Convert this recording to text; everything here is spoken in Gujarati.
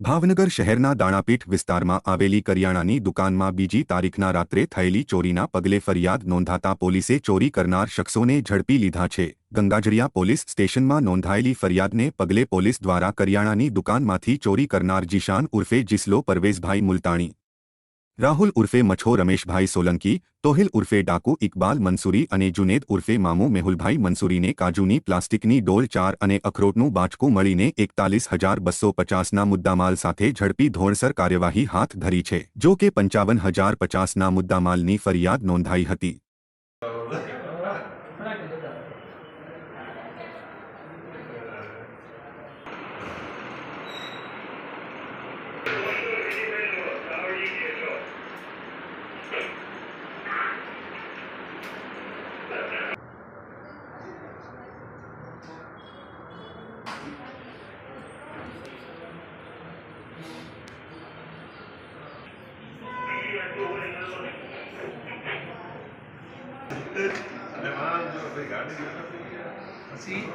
ભાવનગર શહેરના દાણાપીઠ વિસ્તારમાં આવેલી કરિયાણાની દુકાનમાં બીજી તારીખના રાત્રે થયેલી ચોરીના પગલે ફરિયાદ નોંધાતા પોલીસે ચોરી કરનાર શખ્સોને ઝડપી લીધા છે. ગંગાજળિયા પોલીસ સ્ટેશનમાં નોંધાયેલી ફરિયાદને પગલે પોલીસ દ્વારા કરિયાણાની દુકાનમાંથી ચોરી કરનાર જીશાન ઉર્ફે જીસલો પરવેઝભાઈ મુલતાણી રાહુલ ઉર્ફે મછો રમેશભાઈ સોલંકી, તોહિલ ઉર્ફે ડાકુ ઇકબાલ મંસૂરી અને જુનેદ ઉર્ફે મામુ મેહુલભાઈ મંસૂરીને કાજુની પ્લાસ્ટિકની ડોલ ચાર અને અખરોટનું બાચકું મળીને એકતાલીસ હજાર બસો પચાસના મુદ્દામાલ સાથે ઝડપી ધોરસર કાર્યવાહી હાથ ધરી છે. જો કે પંચાવન હજાર પચાસના મુદ્દામાલની ફરિયાદ નોંધાઈ હતી. ગાડી પછી